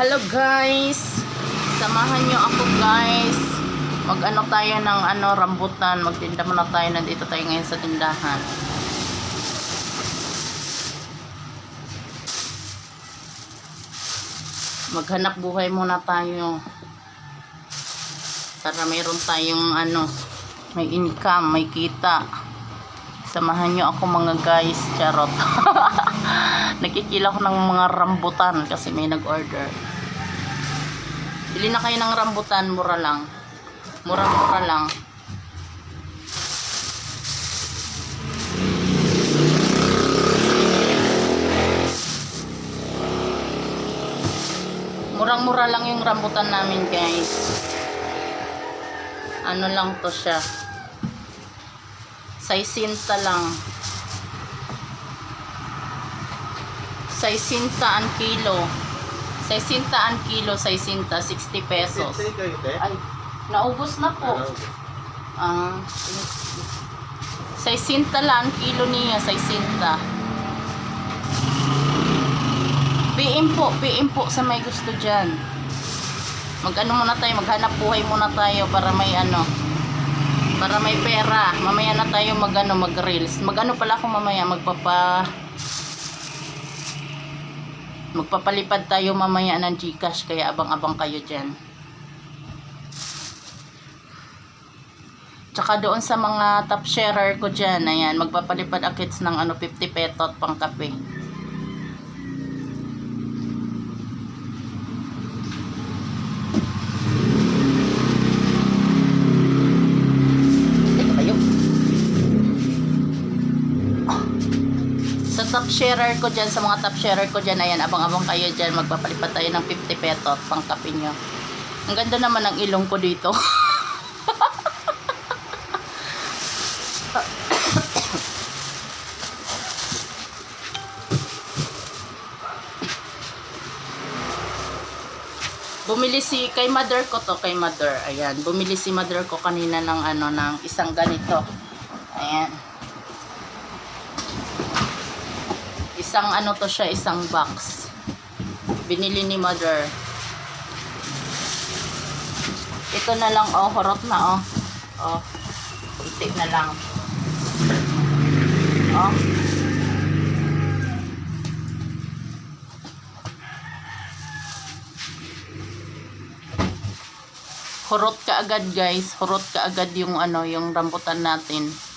Hello guys! Samahan nyo ako guys. Mag-ano tayo ng ano, rambutan. Magtinda muna tayo. Nandito tayo ngayon sa tindahan. Maghanap buhay muna tayo. Para mayroon tayong ano, may income, may kita. Samahan nyo ako mga guys. Charot. Nakikila ko ng mga rambutan kasi may nag-order. Bili na kayo ng rambutan, mura lang. Mura-mura lang. Murang-mura lang yung rambutan namin, guys. Ano lang to siya. Saisinta lang. Saisinta ang kilo. Saisinta ang kilo, saisinta, 60 pesos. Ay, naubos na po. Ah, saisinta lang ang kilo niya, saisinta. PM po, PM po sa may gusto dyan. Mag-ano muna tayo, maghanap buhay muna tayo para may ano, para may pera. Mamaya na tayo mag ano, mag-reels. Mag-ano pala ako mamaya, magpapa magpapalipad tayo mamaya ng Gcash kaya abang-abang kayo dyan. Tsaka doon sa mga top sharer ko dyan, ayan, magpapalipad akits ng ano, 50 petot pang kape. Sharer ko dyan, sa mga top sharer ko dyan, ayan, abang-abang kayo dyan, magpapalipat tayo ng 50 petot pang kape nyo. Ang ganda naman ng ilong ko dito. Bumili si kay mother ko to, kay mother. Ayan, bumili si mother ko kanina ng ano ng isang ganito. Ayan. Isang ano to siya, isang box. Binili ni mother. Ito na lang oh, horot na oh. Oh. Kunti na lang. Oh. Hurot ka agad guys. Hurot ka agad yung ano, yung rambutan natin.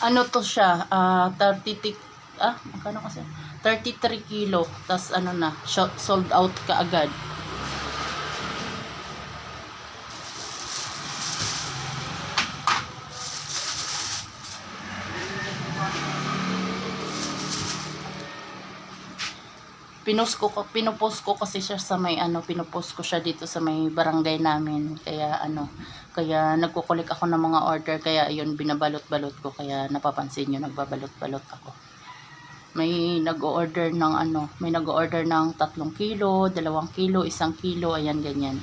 Ano to siya? Ah, 30 tik- ah, magkano kasi? 33 kilo. tas ano na, sold out ka agad. Pinost ko pinupost ko kasi siya sa may ano pinupost ko siya dito sa may barangay namin. Kaya ano kaya nagkukulik ako ng mga order kaya ayun binabalot-balot ko kaya napapansin niyo nagbabalot-balot ako. May nag-order ng ano may nag-order ng tatlong kilo dalawang kilo isang kilo ayan ganyan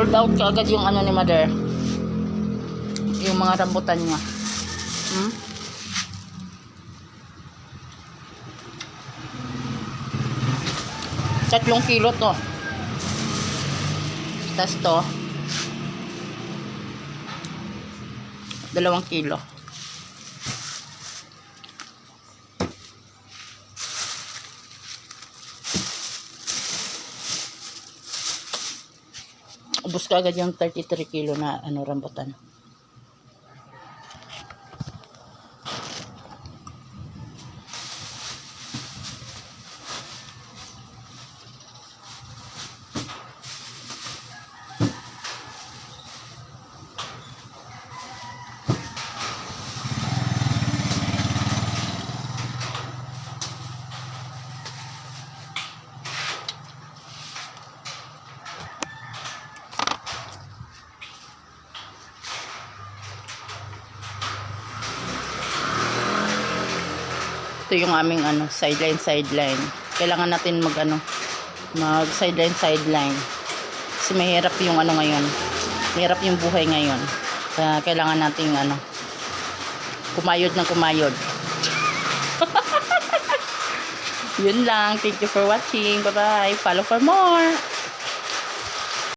Sold out ka agad yung ano ni Mother. Yung mga rambutan niya. Hmm? Tatlong kilo to. Tapos to. Dalawang kilo. Ubus ka agad yung 33 kilo na ano rambutan. Ito yung aming ano, sideline sideline. Kailangan natin mag ano, mag sideline sideline. Kasi mahirap yung ano ngayon. Mahirap yung buhay ngayon. Kaya kailangan nating ano, kumayod ng kumayod. Yun lang. Thank you for watching. Bye-bye. Follow for more.